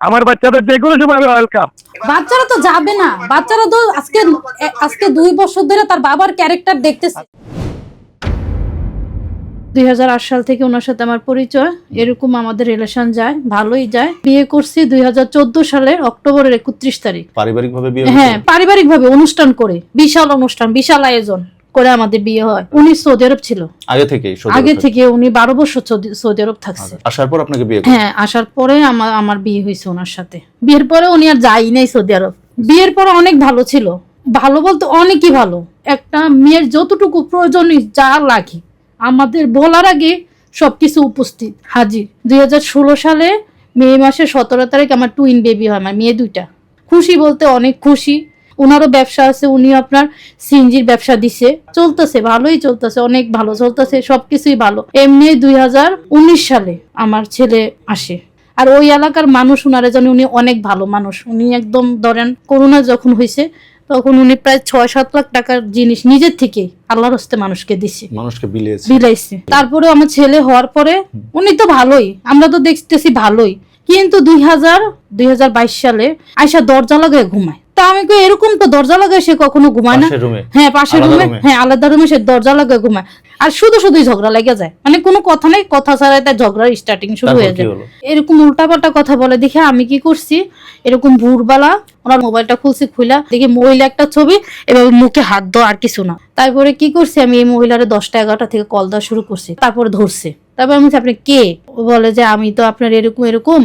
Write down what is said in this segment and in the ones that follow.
আমার বাচ্চাদের যে কোনো সময় ওয়েলকাম বাচ্চারা তো যাবে না। বাচ্চারা তো আজকে আজকে দুই বছর ধরে তার বাবার ক্যারেক্টার দেখতেছে। দুই হাজার আট সাল থেকে ওনার সাথে আমার পরিচয়। এরকম আমাদের রিলেশন যায় ভালোই যায়। বিয়ে করছি দুই হাজার চোদ্দ সালের অক্টোবরের একত্রিশ তারিখ। পারিবারিক ভাবে হ্যাঁ পারিবারিক ভাবে অনুষ্ঠান করে। বিশাল অনুষ্ঠান বিশাল আয়োজন। করে আমাদের বিয়ে হয়। উনি সৌদি আরব ছিল। আগে সৌদি আগে থেকে উনি বারো বছর সৌদি- সৌদি আরব থাকছে। আসার পর আপনাকে বিয়ে হ্যাঁ আসার পরে আমার আমার বিয়ে হয়েছে ওনার সাথে। বিয়ের পরে উনি আর যাই নাই সৌদি আরব। বিয়ের পরে অনেক ভালো ছিল। ভালো বলতে অনেকই ভালো। একটা মেয়ের যতটুকু প্রয়োজন যা লাগে। আমাদের বলার আগে সবকিছু উপস্থিত। হাজির। দুই হাজার ষোলো সালে মে মাসের সতেরো তারিখ আমার টুইন বেবি হয় আমার মেয়ে দুইটা। খুশি বলতে অনেক খুশি। ওনারও ব্যবসা আছে উনি আপনার সিনজির ব্যবসা দিছে। চলতেছে ভালোই চলতেছে অনেক ভালো চলতেছে সবকিছুই ভালো। এমনি দুই হাজার উনিশ সালে আমার ছেলে আসে। আর ওই এলাকার মানুষ উনারে জানি উনি অনেক ভালো মানুষ। উনি একদম ধরেন করোনা যখন হয়েছে তখন উনি প্রায় ছয় সাত লাখ টাকার জিনিস নিজের থেকে আল্লাহর হস্তে মানুষকে দিছে। মানুষকে বিলাইছে। তারপরে আমার ছেলে হওয়ার পরে উনি তো ভালোই আমরা তো দেখতেছি ভালোই। কিন্তু দুই হাজার দুই হাজার বাইশ সালে আয়সা দরজা লাগায় ঘুমায়। তা আমি কই এরকম তো দরজা লাগায় সে কখনো ঘুমায় না। হ্যাঁ পাশের রুমে? হ্যাঁ আলাদা রুমে সে দরজা লাগায় ঘুমায়। আর শুধু শুধুই ঝগড়া লেগে যায়। মানে কোনো কথা নাই কথা ছাড়াই তার ঝগড়ার স্টার্টিং শুরু হয়ে যায়। এরকম উল্টাপাল্টা কথা বলে দেখে আমি কি করছি? এরকম ভোরবেলা ওনার মোবাইলটা খুলছি খুলা দেখি মহিলা একটা ছবি এভাবে মুখে হাত দেওয়া আর কিছু না। তারপরে কি করছি আমি এই মহিলারে দশটা এগারোটা থেকে কল দেওয়া শুরু করছি। তারপরে ধরছে। তারপর আমি আপনি কে? ও বলে যে আমি তো আপনার এরকম এরকম।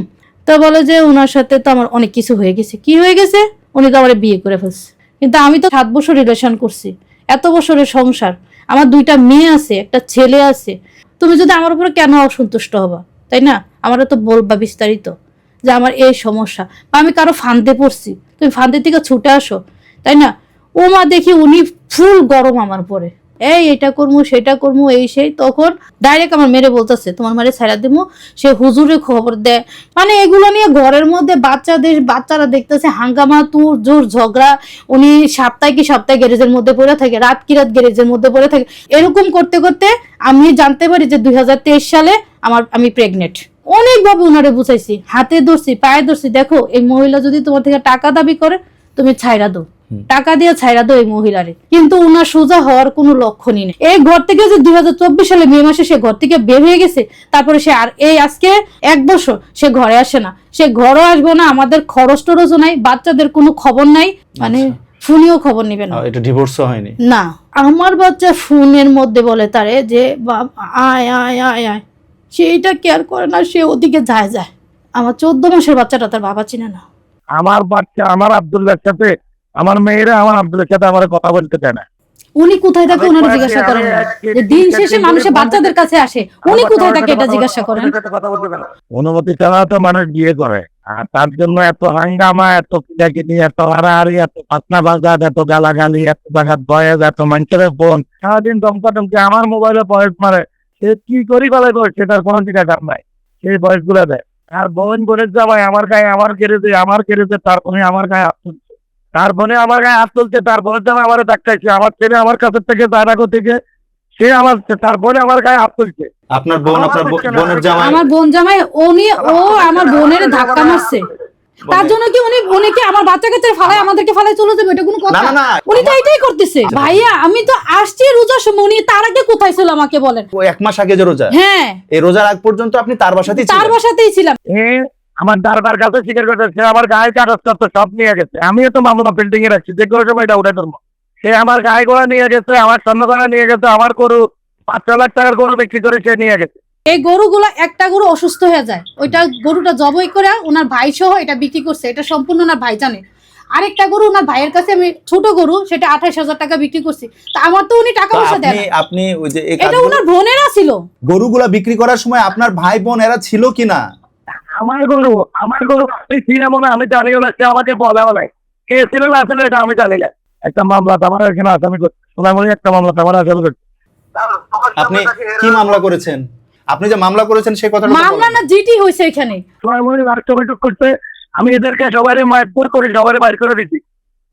তা বলে যে ওনার সাথে তো আমার অনেক কিছু হয়ে গেছে। কি হয়ে গেছে? উনি তো আমার বিয়ে করে ফেলছে। কিন্তু আমি তো সাত বছর রিলেশন করছি, এত বছরের সংসার, আমার দুইটা মেয়ে আছে, একটা ছেলে আছে। তুমি যদি আমার উপরে কেন অসন্তুষ্ট হবা, তাই না? আমারা তো বলবা বিস্তারিত যে আমার এই সমস্যা। বা আমি কারও ফান্দে পড়ছি, তুমি ফান্দে থেকে ছুটে আসো, তাই না? ও মা দেখি উনি ফুল গরম আমার পরে এই এটা করব সেটা করব এই সেই, তখন ডাইরেক্ট আমার মেরে বলতেছে, তোমার মারে ছাড়া দিমু, সে হুজুরে খবর দেয়। মানে এগুলো নিয়ে ঘরের মধ্যে বাচ্চাদের, বাচ্চারা দেখতেছে হাঙ্গামা তুর জোর ঝগড়া, উনি সপ্তাহে কি সপ্তাহে গ্যারেজের মধ্যে পড়ে থাকে, রাত কি রাত গ্যারেজের মধ্যে পড়ে থাকে। এরকম করতে করতে আমি জানতে পারি যে দুই হাজার তেইশ সালে আমার, আমি প্রেগনেন্ট অনেকভাবে ওনারে বুঝাইছি, হাতে ধরছি, পায়ে ধরছি, দেখো, এই মহিলা যদি তোমার থেকে টাকা দাবি করে, তুমি ছাইরা দাও। টাকা দিয়ে ছাইরা এই মহিলারে। কিন্তু উনার সোজা হওয়ার কোনো লক্ষণই নেই। এই ঘর থেকে যে দুই সালে মে মাসে সে ঘর থেকে বের হয়ে গেছে তারপরে সে আর এই আজকে এক বছর সে ঘরে আসে না। সে ঘরও আসবে না আমাদের খরচ টরচও নাই বাচ্চাদের কোনো খবর নাই মানে ফোনেও খবর নিবে না। এটা ডিভোর্সও হয়নি? না। আমার বাচ্চা ফোনের মধ্যে বলে তারে যে আয় আয় আয় আয়। সে এটা কেয়ার করে না সে ওদিকে যায় যায়। আমার চোদ্দ মাসের বাচ্চাটা তার বাবা চিনে না। আমার বাচ্চা আমার আব্দুল্লাহর সাথে আমার মেয়েরা আমার আব্দুল্লাহর সাথে আমার কথা বলতে চায় না। উনি কোথায় থাকে ওনারা জিজ্ঞাসা করেন যে দিন শেষে মানুষের বাচ্চাদের কাছে আসে। উনি কোথায় থাকে এটা জিজ্ঞাসা করেন। অনুমতি ছাড়া তো মানুষ বিয়ে করে। আর তার জন্য এত হাঙ্গামা এত কিটাকিটি এত হারাহারি এত পাতনা বাজার এত গালাগালি এত জায়গার বয়স এত মানুষের ফোন। সারাদিন দমকা দমকে আমার মোবাইলে বয়স মারে। সে কি করি ফেলে করে সেটার কোনো ঠিকাদার নাই। সেই বয়সগুলো দেয়। আর বোন বোনের জামাই আমার গায়ে আমার কেড়েছে আমার কেড়েছে তারপরে আমার গায়ে তুলছে তারপরে আমার গায়ে হাত তুলছে তারপরে জামাই আমার ডাক্তারছে আমার ছেলে আমার কাছে থেকে তারাগো থেকে সে আমার তারপরে আমার গায়ে হাত তুলছে। আপনার বোন আপনার। বোনের জামাই আমার বোন জামাই উনি ও আমার বোনের ধাক্কা মারছে। তার জন্য কি উনি উনি কি আমার বাচ্চা কাচ্চা ফালায় আমাদেরকে ফালায় চলে যাবে? এটা কোনো কথা। না না উনি তো এটাই করতেছে। ভাইয়া আমি তো আসছি রোজার সময়। উনি তার আগে কোথায় ছিল আমাকে বলেন? ও এক মাস আগে যে রোজা। হ্যাঁ। এই রোজার আগ পর্যন্ত আপনি তার বাসাতেই তার ছিলেন। বাসাতেই ছিলাম। এ আমার দারবার কাছে স্বীকার করতে সে আমার গায়ে কাগজ পত্র সব নিয়ে গেছে। আমিও তো মামলা বিল্ডিং এ রাখছি যে কোনো সময় এটা উঠে ধরবো। সে আমার গায়ে গোড়া নিয়ে গেছে আমার স্বর্ণ গোড়া নিয়ে গেছে আমার গরু পাঁচ ছ লাখ টাকার গরু বিক্রি করে সে নিয়ে গেছে। এই গরুগুলো একটা গরু অসুস্থ হয়ে যায় ওইটা গরুটা জবই করে ওনার ভাই সহ এটা বিক্রি করছে এটা সম্পূর্ণ ওনার ভাই জানে। আরেকটা গরু ওনার ভাইয়ের কাছে আমি ছোট গরু সেটা আঠাশ হাজার টাকা বিক্রি করছি তা আমার তো উনি টাকা পয়সা দেন আপনি আপনি ওই যে এটা ওনার বোনেরা ছিল। গরুগুলা বিক্রি করার সময় আপনার ভাই বোন এরা ছিল কিনা? আমার গরু আমার গরু আমি ছিলাম না আমি জানি না সে আমাকে বলে নাই কে ছিল না আসলে এটা আমি জানি না। একটা মামলা আমার এখানে আসামি সোনামণি একটা মামলা আমার আসামি আপনি কি মামলা করেছেন? আপনি যে মামলা করেছেন সেই কথাটা মামলা না জিটি হয়েছে এখানে। সোনামণি রাষ্ট্রবৈঠক করতে আমি এদেরকে সবাই মাইপুর করে সবাই বাইর করে দিচ্ছি।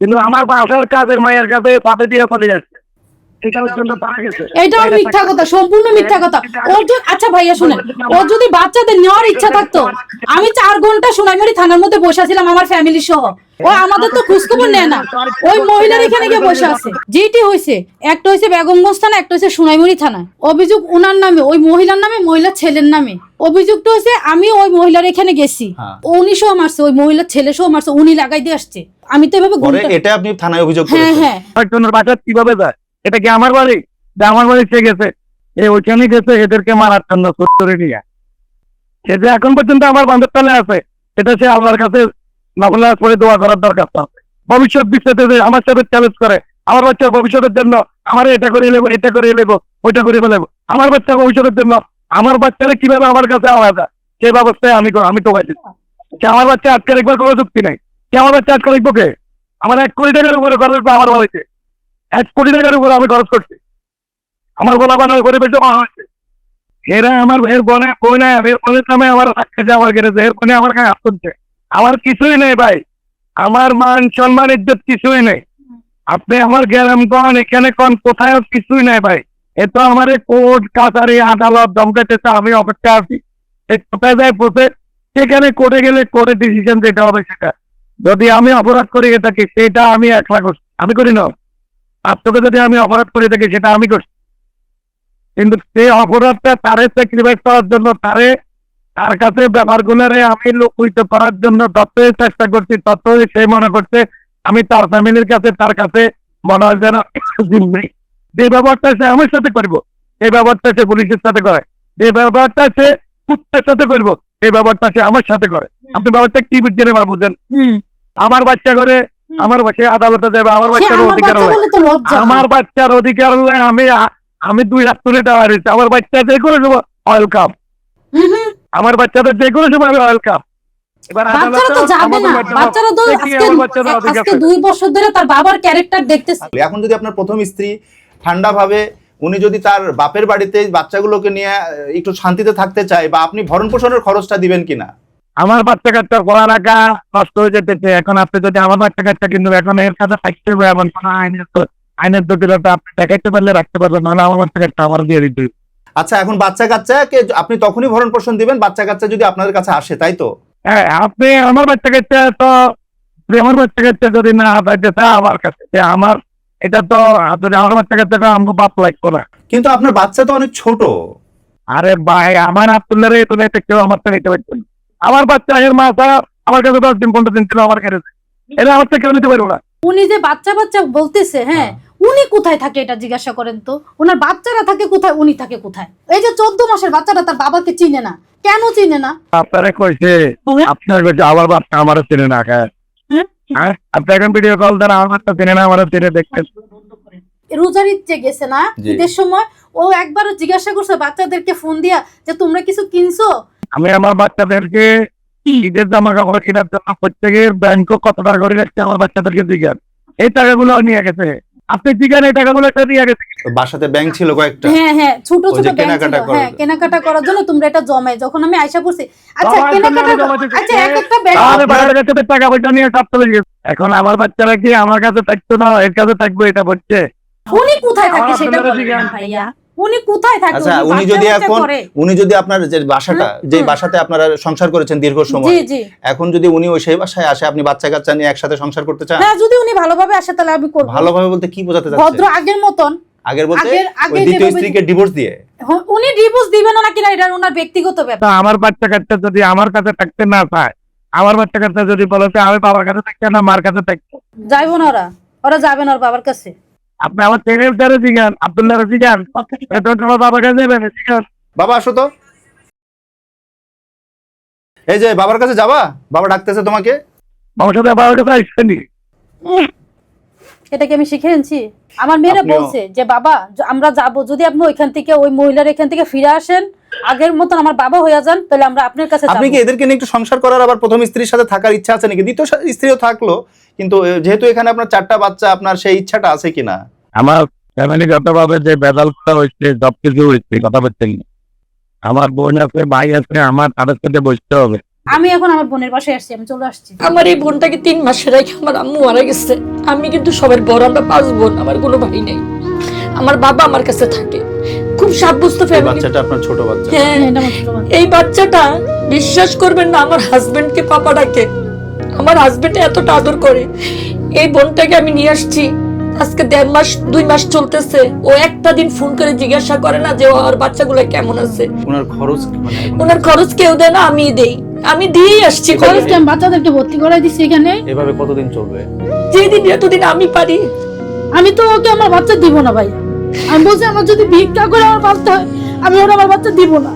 কিন্তু আমার বাসার কাজের মায়ের কাছে পাতে দিয়ে চলে যাচ্ছে এটার জন্য পারা গেছে এটাও মিথ্যা কথা সম্পূর্ণ মিথ্যা কথা। ওর যদি আচ্ছা ভাইয়া শুনেন। ওর যদি বাচ্চাদের নেওয়ার ইচ্ছা থাকতো আমি চার ঘণ্টা সোনাইমুড়ি থানার মধ্যে বসে আছিলাম আমার ফ্যামিলি সহ। ও আমাদের তো খোঁজখবর নেয় না। ওই মহিলার এখানে গিয়ে বসে আছে। যেটি হয়েছে একটা হয়েছে বেগমগঞ্জ থানা একটা হয়েছে সোনাইমুড়ি থানা। অভিযোগ ওনার নামে ওই মহিলার নামে মহিলার ছেলের নামে। অভিযোগটা হয়েছে আমি ওই মহিলার এখানে গেছি। হ্যাঁ। উনি সহ মারছে ওই মহিলার ছেলে সহ মারছে উনি লাগাই দিয়ে আসছে। আমি তো এভাবে এটা আপনি থানায় অভিযোগ হ্যাঁ হ্যাঁ। কীভাবে যায়? এটা কি আমার বাড়ি? আমার বাড়ি সে গেছে। এ ওইখানে গেছে, এদেরকে মারার জন্য করে নিয়ে। সে যে এখন পর্যন্ত আমার বান্ধব তলে আছে, এটা সে আল্লাহর কাছে নকলা করে দোয়া করার দরকার তো আছে। ভবিষ্যৎ বিশ্বেতে যে আমার সাথে চ্যালেঞ্জ করে, আমার বাচ্চার ভবিষ্যতের জন্য আমার এটা করে নেব, এটা করে নেব, ওইটা করে নেব আমার বাচ্চা ভবিষ্যতের জন্য আমার বাচ্চারা কীভাবে আমার কাছে যায় সেই ব্যবস্থায় আমি আমি টোকাই দিচ্ছি। সে আমার বাচ্চা আজকে একবার কোনো যুক্তি নাই। সে আমার বাচ্চা আজকে লিখব কে? আমার এক কোটি টাকার উপরে খরচ আমার বাড়িতে। এক কোটি টাকার উপরে আমি খরচ করছি। আমার গোলা বানানো করে বেশি আমার হয়েছে। এরা আমার এর বনে বনে এর বনের নামে আমার রাখতে যাওয়ার গেছে এর বনে আমার কাছে আসছে আমার কিছুই নেই ভাই। আমার মান সম্মান, ইজ্জত কিছুই নেই। আপনি আমার গ্রাম কন এখানে কন, কোথায় কিছুই নাই ভাই। এ তো আমার কোর্ট, কাছারি, আদালত দমকাইতেছে আমি অপেক্ষা আছি। কোথায় যায় পৌঁছে সেখানে কোর্টে গেলে কোর্টে ডিসিশন যেটা হবে সেটা। যদি আমি অপরাধ করি থাকি সেটা আমি একলা করছি। আমি করি না। আপনাকে যদি আমি অপরাধ করে থাকি সেটা আমি করছি। কিন্তু সেই অপরাধটা তারে স্যাক্রিফাইস করার জন্য তারে তার কাছে ব্যাপারগুলোরে আমি লুকুইত করার জন্য ততই চেষ্টা করছি ততই সে মনে করছে আমি তার ফ্যামিলির কাছে তার কাছে মনে হয় যেন জিম্মি। যে ব্যবহারটা সে আমার সাথে করব এই ব্যবহারটা সে পুলিশের সাথে করে। যে ব্যবহারটা সে কুত্তার সাথে করব এই ব্যবহারটা সে আমার সাথে করে। আপনি ব্যাপারটা কি বুঝছেন এবার বুঝেন? আমার বাচ্চা করে আমার বাচ্চা আদালতে যাবে আমার বাচ্চার অধিকার আমার বাচ্চার অধিকার হলে আমি আমি দুই হাত তুলে দেওয়া রয়েছে। আমার বাচ্চা যে করে দেবো ওয়েলকাম হুম আমার বাচ্চাদের যে করে দেবো আমি ওয়েলকাম এখন যদি আপনার প্রথম স্ত্রী ঠান্ডাভাবে উনি যদি তার বাপের বাড়িতে বাচ্চাগুলোকে নিয়ে একটু শান্তিতে থাকতে চায় বা আপনি ভরণ পোষণের খরচটা দিবেন কিনা? আমার বাচ্চা কাচ্চা পড়া রাখা কষ্ট হয়ে যেতেছে। এখন আপনি যদি আমার বাচ্চা কাচ্চা কিন্তু এখন এর কাছে থাকতে হবে এমন কোনো আইনের তো আইনের জটিলতা আপনি দেখাইতে পারলে রাখতে পারবেন নাহলে আমার বাচ্চা কাচ্চা আমার দিয়ে দিতে আচ্ছা এখন বাচ্চা কাচ্চাকে আপনি তখনই ভরণ পোষণ দিবেন বাচ্চা কাচ্চা যদি আপনাদের কাছে আসে তাই তো? হ্যাঁ আপনি আমার বাচ্চা কাচ্চা তো আমার বাচ্চা কাচ্চা যদি না পাইতে তা আমার কাছে যে আমার এটা তো যদি আমার বাচ্চা কাচ্চাটা আমাকে বাপ লাগতো না। কিন্তু আপনার বাচ্চা তো অনেক ছোট। আরে ভাই আমার আব্দুল্লাহ রে তো এটা কেউ আমার থেকে নিতে পারছে না। আমার বাচ্চা এর মা ছাড়া আমার কাছে দশ দিন পনেরো দিন ছিল আমার কাছে। এটা আমার থেকে নিতে পারব না। উনি যে বাচ্চা বাচ্চা বলতেছে হ্যাঁ উনি কোথায় থাকে এটা জিজ্ঞাসা করেন তো? ওনার বাচ্চারা থাকে কোথায় উনি থাকে কোথায়? এই যে চোদ্দ মাসের বাচ্চাটা তার বাবাকে চিনে না। কেন চিনে না? আপনারা কইছে আপনার কাছে আবার বাচ্চা আমার চেনে না খায় হ্যাঁ। আপনি এখন ভিডিও কল দেন আমার বাচ্চা চেনে না আমার চেনে দেখতেন রোজার ঈদে গেছে না। ঈদের সময় ও একবার জিজ্ঞাসা করছে বাচ্চাদেরকে ফোন দিয়া যে তোমরা কিছু কিনছো? আমি আমার বাচ্চাদেরকে ঈদের জামা কাপড় কেনার জন্য প্রত্যেকের ব্যাংক কত টাকা করে রাখছে আমার বাচ্চাদেরকে জিজ্ঞান এই টাকাগুলো নিয়ে গেছে। আপনি জিজ্ঞান এই টাকাগুলো একটা নিয়ে গেছে। বাসাতে ব্যাংক ছিল কয়েকটা। হ্যাঁ হ্যাঁ ছোট ছোট ব্যাংক ছিল। কেনাকাটা হ্যাঁ কেনাকাটা করার জন্য তোমরা এটা জমাই যখন আমি আয়সা পড়ছি আচ্ছা কেনাকাটা আচ্ছা এক একটা ব্যাংক টাকা পয়সা নিয়ে চলে গেছে। এখন আমার বাচ্চারা কি আমার কাছে থাকতো না? এর কাছে থাকব এটা বলছে। উনি কোথায় থাকে সেটা বলেন ভাইয়া। উনি কোথায় থাকে? আচ্ছা উনি যদি এখন উনি যদি আপনার যে বাসাটা যে বাসাতে আপনারা সংসার করেছেন দীর্ঘ সময় এখন যদি উনি ওই সেই বাসায় আসে আপনি বাচ্চা কাচ্চা নিয়ে একসাথে সংসার করতে চান? হ্যাঁ যদি উনি ভালোভাবে আসে তাহলে আমি করব। ভালোভাবে বলতে কি বোঝাতে ভদ্র আগের মতন। আগের বলতে আগে ওই দ্বিতীয় স্ত্রীকে ডিভোর্স দিয়ে? উনি ডিভোর্স দিবেন না? কিনা এটা ওনার ব্যক্তিগত ব্যাপার। আমার বাচ্চা কাচ্চা যদি আমার কাছে থাকতে না চায় আমার বাচ্চা কাচ্চা যদি বলে আমি বাবার কাছে থাকতে না মার কাছে থাকতে। যাইবো না ওরা। ওরা যাবে না ওর বাবার কাছে। আপনি আমার ছেলের দ্বারা জিজ্ঞান আব্দুল্লাহ তোমার বাবার কাছে যাবেন বাবা আসো তো। এই যে বাবার কাছে যাবা? বাবা ডাকতেছে তোমাকে। আমার সাথে বাবার কাছে আসছেনি এটা কি আমি শিখে এনেছি? আমার মেয়েরা বলছে যে বাবা আমরা যাব। যদি আপনি ওইখান থেকে ওই মহিলার এখান থেকে ফিরে আসেন আগের মতন আমার বাবা হয়ে যান তাহলে আমরা আপনার কাছে আপনি কি এদেরকে নিয়ে একটু সংসার করার আবার প্রথম স্ত্রীর সাথে থাকার ইচ্ছা আছে নাকি? দ্বিতীয় স্ত্রীও থাকল কিন্তু যেহেতু এখানে আপনার চারটা বাচ্চা আপনার সেই ইচ্ছাটা আছে কিনা? আমার ফ্যামিলিগত ভাবে যে বেদাল করা হয়েছে সব কিছু হয়েছে কথা বলছেন না। আমার বোন আছে ভাই আছে আমার তাদের সাথে বসতে হবে। আমি এখন আমার বোনের বাসায় আসছি আমি চলে আসছি। আমার এই বোনটাকে তিন মাসে রেখে আমার আম্মু মারা গেছে। আমি কিন্তু সবার বড় আমরা পাঁচ বোন আমার কোনো ভাই নেই। আমার বাবা আমার কাছে থাকে। খুব সাব্যস্ত এই ফ্যামিলি বাচ্চাটা আপনার ছোট বাচ্চা। হ্যাঁ বাচ্চা। এই বাচ্চাটা বিশ্বাস করবেন না আমার হাজবেন্ডকে পাপা ডাকে। আমার হাজবেন্ড এতটা আদর করে। এই বোনটাকে আমি নিয়ে আসছি। আজকে দেড় মাস দুই মাস চলতেছে। ও একটা দিন ফোন করে জিজ্ঞাসা করে না যে ওর বাচ্চাগুলো কেমন আছে? ওনার খরচ মানে ওনার খরচ কেউ দেয় না আমি দেই। আমি দিয়েই আসছি খরচ আমি বাচ্চাদেরকে ভর্তি করাই দিচ্ছি এখানে? এভাবে কতদিন চলবে? যেদিন যতদিন আমি পারি। আমি তো ওকে আমার বাচ্চা দিব না ভাই। আমি বলছি আমার যদি ভিক্ষা করে আমার বাচ্চা হয় আমি ওর আমার বাচ্চা দিব না।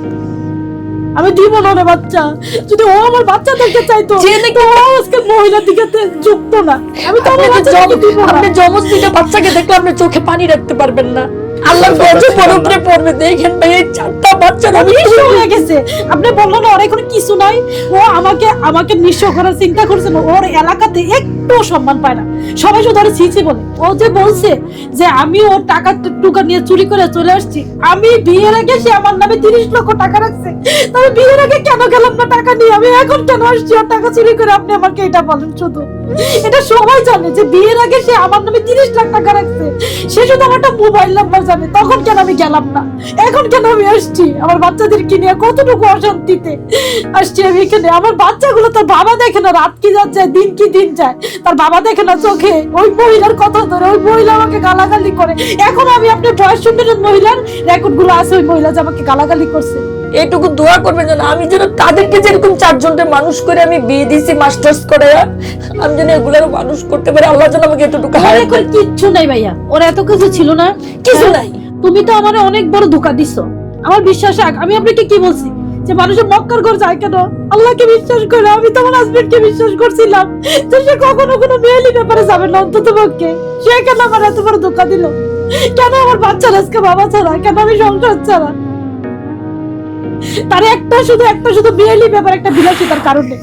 আমি দিব না বাচ্চা। যদি ও আমার বাচ্চা দেখতে চাইতো যে তো ও আজকে মহিলার দিকে যুক্ত না। আমি তো আমার বাচ্চা দিব না। আপনি দুইটা বাচ্চাকে দেখলে আপনি চোখে পানি রাখতে পারবেন না। আল্লাহর গজব পর উপরে পড়বে দেখেন ভাই এই চারটা বাচ্চার আমি নিঃস্ব হয়ে গেছে। আপনি বললেন না ওর এখন কিছু নাই। ও আমাকে আমাকে নিঃস্ব করার চিন্তা করছে না। ওর এলাকাতে একটু সম্মান পায় না। সবাই শুধু ওর ছিছি বলে। ও যে বলছে যে আমি ওর টাকা টুকা নিয়ে চুরি করে চলে আসছি। আমি বিয়ের আগে সে আমার নামে তিরিশ লক্ষ টাকা রাখছে। তবে বিয়ের আগে কেন গেলাম না টাকা নিয়ে? আমি এখন কেন আসছি? ওর টাকা চুরি করে আপনি আমাকে এটা বলেন শুধু। এটা সবাই জানে যে বিয়ের আগে সে আমার নামে তিরিশ লাখ টাকা রাখছে। সে শুধু আমার একটা মোবাইল নাম্বার জানে তখন কেন আমি গেলাম না? এখন কেন আমি আসছি? আমার বাচ্চাদেরকে নিয়ে কতটুকু অশান্তিতে আসছি আমি এখানে? আমার বাচ্চাগুলো তার বাবা দেখে না, রাত কি যাচ্ছে, দিন কি দিন যায়। তার বাবা দেখে না চোখে। ওই মহিলার কথা ধরে, ওই মহিলা আমাকে গালাগালি করে। এখন আমি আপনার বয়স শুনবেন মহিলার রেকর্ডগুলো আছে, ওই মহিলা যে আমাকে গালাগালি করছে। এইটুকু দোয়া করবেন যেন আমি যেন তাদেরকে যেরকম চারজনকে মানুষ করে আমি বিয়ে দিছি মাস্টার্স করে আমি যেন এগুলোরও মানুষ করতে পারি। আল্লাহ যেন আমাকে এতটুকু হায়াত এখন কিচ্ছু নাই ভাইয়া। ওর এত কিছু ছিল না। কিছু হ্যাঁ? নাই। তুমি তো আমার অনেক বড় ধোকা দিছো। আমার বিশ্বাস আমি আপনাকে কি বলছি? যে মানুষের মক্কার ঘর যায় কেন? আল্লাহকে বিশ্বাস করে আমি তো আমার হাজবেন্ডকে বিশ্বাস করছিলাম। যে সে কখনো কোনো মেয়েলি ব্যাপারে যাবে না অন্তত পক্ষে। সে কেন আমার এত বড় ধোকা দিল? কেন আমার বাচ্চার আজকে বাবা ছাড়া? কেন আমি সংসার ছাড়া? তার একটা শুধু একটা শুধু বিয়েলি ব্যাপার একটা বিলাসিতার কারণে।